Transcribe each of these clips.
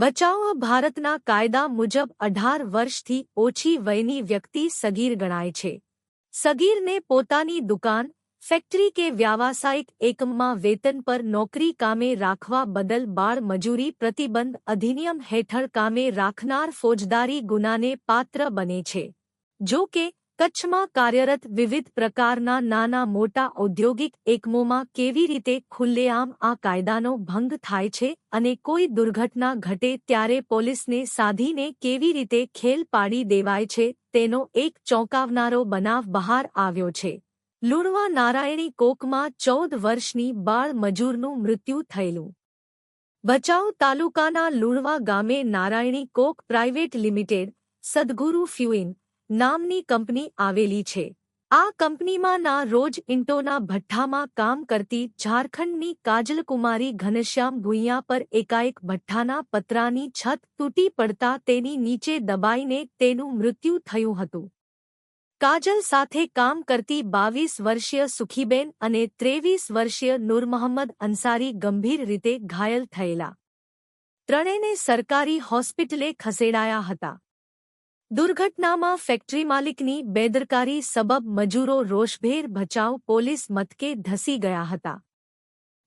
બચાવ ભારતના કાયદા મુજબ અઢાર વર્ષથી ઓછી વયની વ્યક્તિ સગીર ગણાય છે. સગીરને પોતાની દુકાન, ફેક્ટરી કે વ્યાવસાયિક એકમમાં વેતન પર નોકરી કામે રાખવા બદલ બાળ મજૂરી પ્રતિબંધ અધિનિયમ હેઠળ કામે રાખનાર ફોજદારી ગુનાને પાત્ર બને છે. જો કે કચ્છમાં કાર્યરત વિવિધ પ્રકારના નાના મોટા ઔદ્યોગિક એકમોમાં કેવી રીતે ખુલ્લેઆમ આ કાયદાનો ભંગ થાય છે અને કોઈ દુર્ઘટના ઘટે ત્યારે પોલીસને સાધીને કેવી રીતે ખેલ પાડી દેવાય છે તેનો એક ચોંકાવનારો બનાવ બહાર આવ્યો છે. લુણવા નારાયણી કોકમાં ચૌદ વર્ષની બાળ મજૂરનું મૃત્યુ થયેલું. ભચાઉ તાલુકાના લુણવા ગામે નારાયણી કોક પ્રાઇવેટ લિમિટેડ, સદગુરુ ફ્યુઇન નામની કંપની આવેલી છે. આ કંપનીમાં ના રોજ ઇન્ટોના ભઠ્ઠામાં કામ કરતી ઝારખંડની કાજલકુમારી ઘનશ્યામ ભૂંયા પર એકાએક ભઠ્ઠાના પતરાની છત તૂટી પડતા તેની નીચે દબાઈને તેનું મૃત્યુ થયું હતું. કાજલ સાથે કામ કરતી બાવીસ વર્ષીય સુખીબેન અને ત્રેવીસ વર્ષીય નૂર મોહમ્મદ અંસારી ગંભીર રીતે ઘાયલ થયેલા. ત્રણેને સરકારી હોસ્પિટલે ખસેડાયા હતા. દુર્ઘટનામાં ફેક્ટરી માલિકની બેદરકારી સબબ મજૂરો રોષભેર ભચાઉ પોલીસ મથકે ધસી ગયા હતા.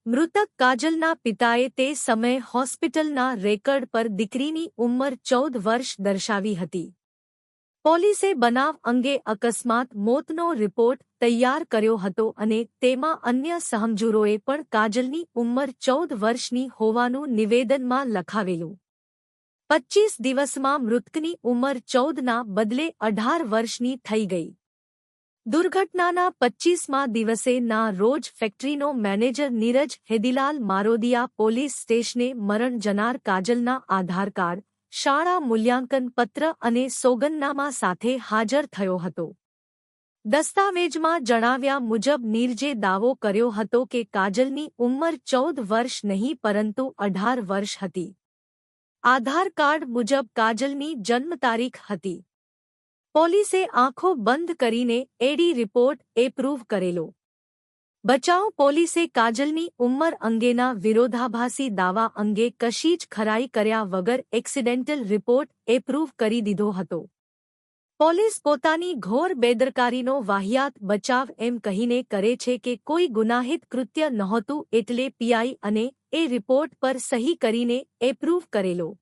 મૃતક કાજલના પિતાએ તે સમયે હોસ્પિટલના રેકર્ડ પર દીકરીની ઉંમર ચૌદ વર્ષ દર્શાવી હતી. પોલીસે બનાવ અંગે અકસ્માત મોતનો રિપોર્ટ તૈયાર કર્યો હતો અને તેમાં અન્ય સહમજૂરોએ પણ કાજલની ઉંમર ચૌદ વર્ષની હોવાનું નિવેદનમાં લખાવેલું. પચ્ચીસ દિવસમાં મૃતકની ઉંમર ચૌદના બદલે અઢાર વર્ષની થઈ ગઈ. દુર્ઘટનાના પચ્ચીસમાં દિવસે ના રોજ ફેક્ટરીનો મેનેજર નીરજ હેદીલાલ મારોદિયા પોલીસ સ્ટેશને મરણ જનાર કાજલના આધાર શાળા મૂલ્યાંકન પત્ર અને સોગંદનામા સાથે હાજર થયો હતો. દસ્તાવેજમાં જણાવ્યા મુજબ નીરજે દાવો કર્યો હતો કે કાજલની ઉંમર ચૌદ વર્ષ નહીં પરંતુ અઢાર વર્ષ હતી. આધાર કાર્ડ મુજબ કાજલની જન્મ તારીખ હતી. પોલીસે આંખો બંધ કરીને એડી રિપોર્ટ એપ્રૂવ કરેલો. બચાવ પોલીસે કાજલની ઉંમર અંગેના વિરોધાભાસી દાવા અંગે કશી જ ખરાઈ કર્યા વગર એક્સિડેન્ટલ રિપોર્ટ એપ્રૂવ કરી દીધો હતો. પોલીસ પોતાની ઘોર બેદરકારીનો વાહિયાત બચાવ એમ કહીને કરે છે કે કોઈ ગુનાહિત કૃત્ય નહોતું એટલે પીઆઈ અને એ રિપોર્ટ પર સહી કરીને એપ્રૂવ કરેલો.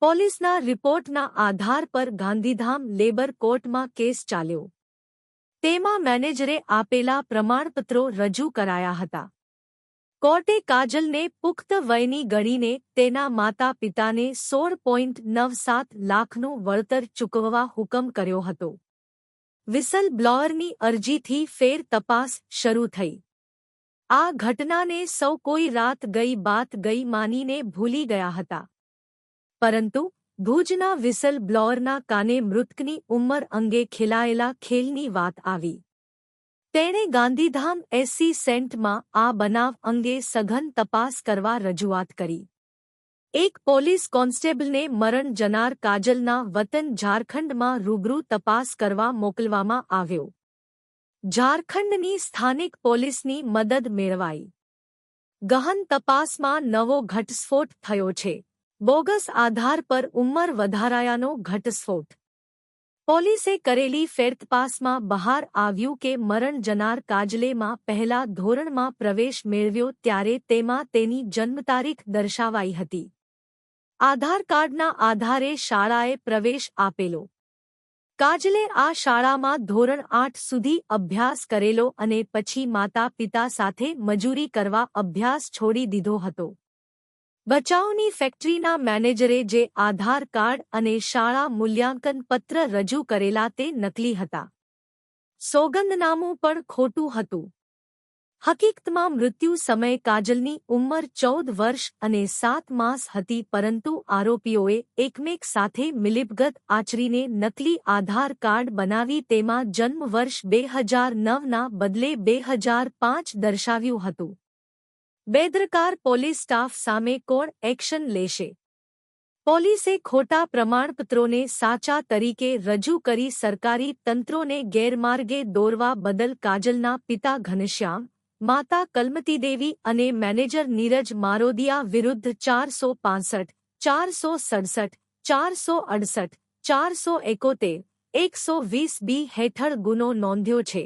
પોલીસના રિપોર્ટના આધાર પર ગાંધીધામ લેબર કોર્ટમાં કેસ ચાલ્યો. તેમાં મેનેજરે આપેલા પ્રમાણપત્રો રજૂ કરાયા હતા. કોર્ટે કાજલને પુખ્ત વયની ગણીને તેના માતા પિતાને સોળ પોઈન્ટ નવ સાત લાખનું વળતર ચૂકવવા હુકમ કર્યો હતો. વિસલ બ્લોઅરની અરજીથી ફેર તપાસ શરૂ થઈ. આ ઘટનાને સૌ કોઈ રાત ગઈ બાત ગઈ માનીને ભૂલી ગયા હતા. પરંતુ ભુજના વિસલ બ્લોઅરના કાને મૃતકની ઉંમર અંગે ખેલાયેલા ખેલની વાત આવી. તેણે ગાંધીધામ એસસી સેન્ટમાં આ બનાવ અંગે સઘન તપાસ કરવા રજૂઆત કરી. એક પોલીસ કોન્સ્ટેબલને મરણ જનાર કાજલના વતન ઝારખંડમાં રૂબરૂ તપાસ કરવા મોકલવામાં આવ્યો. ઝારખંડની સ્થાનિક પોલીસની મદદ મેળવાઈ. ગહન તપાસમાં નવો ઘટસ્ફોટ થયો છે. બોગસ આધાર પર ઉંમર વધારાયાનો ઘટસ્ફોટ. પોલીસે કરેલી ફેરતપાસમાં બહાર આવ્યું કે મરણ જનાર કાજલેમાં પહેલા ધોરણમાં પ્રવેશ મેળવ્યો ત્યારે તેમાં તેની જન્મતારીખ દર્શાવાઈ હતી. આધાર કાર્ડના આધારે શાળાએ પ્રવેશ આપેલો. કાજલે આ શાળામાં ધોરણ આઠ સુધી અભ્યાસ કરેલો અને પછી માતા પિતા સાથે મજૂરી કરવા અભ્યાસ છોડી દીધો હતો. બચાવની ફેક્ટરીના મેનેજરે જે આધાર કાર્ડ અને શાળા મૂલ્યાંકન પત્ર રજૂ કરેલા તે નકલી હતા. સોગંદનામું પણ ખોટું હતું. હકીકતમાં મૃત્યુ સમયે કાજલની ઉંમર ચૌદ વર્ષ અને સાત માસ હતી, પરંતુ આરોપીઓએ એકમેક સાથે મિલિપગત આચરીને નકલી આધાર કાર્ડ બનાવી તેમાં જન્મ વર્ષ બે હજાર નવના બદલે બે હજાર પાંચ દર્શાવ્યું હતું. બેદરકાર પોલીસ સ્ટાફ સામે કોણ એક્શન લેશે? પોલીસે ખોટા પ્રમાણપત્રોને સાચા તરીકે રજૂ કરી સરકારી તંત્રોને ગેરમાર્ગે દોરવા બદલ કાજલના પિતા ઘનશ્યામ માતા કલમતીદેવી અને મેનેજર નીરજ મારોદિયા વિરુદ્ધ ચારસો પાંસઠ, ચારસો સડસઠ, ચારસો અડસઠ, ચારસો એકોતેર, એકસો વીસ બી હેઠળ ગુનો નોંધ્યો છે.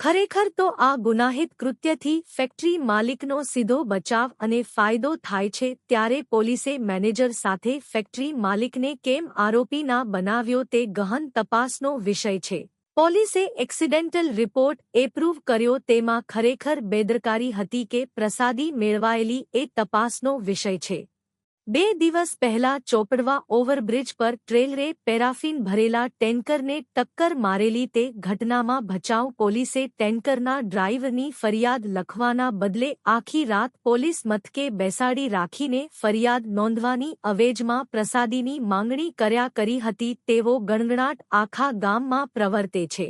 ખરેખર તો આ ગુનાહિત કૃત્યથી ફેક્ટરી માલિકનો સીધો બચાવ અને ફાયદો થાય છે ત્યારે પોલીસે મેનેજર સાથે ફેક્ટરી માલિકને કેમ આરોપી ના બનાવ્યો તે ગહન તપાસનો વિષય છે. પોલીસે એક્સિડેન્ટલ રિપોર્ટ એપ્રૂવ કર્યો તેમાં ખરેખર બેદરકારી હતી કે પ્રસાદી મેળવાયેલી એ તપાસનો વિષય છે. બે દિવસ પહેલા ચોપડવા ઓવરબ્રિજ પર ટ્રેલરે પેરાફિન ભરેલા ટેન્કરને ટક્કર મારેલી તે ઘટનામાં ભચાઉ પોલીસે ટેન્કરના ડ્રાઈવરની ફરિયાદ લખવાના બદલે આખી રાત પોલીસ મથકે બેસાડી રાખીને ફરિયાદ નોંધવાની અવેજમાં પ્રસાદીની માંગણી કર્યા કરી હતી તેવો ગણગણાટ આખા ગામમાં પ્રવર્તે છે.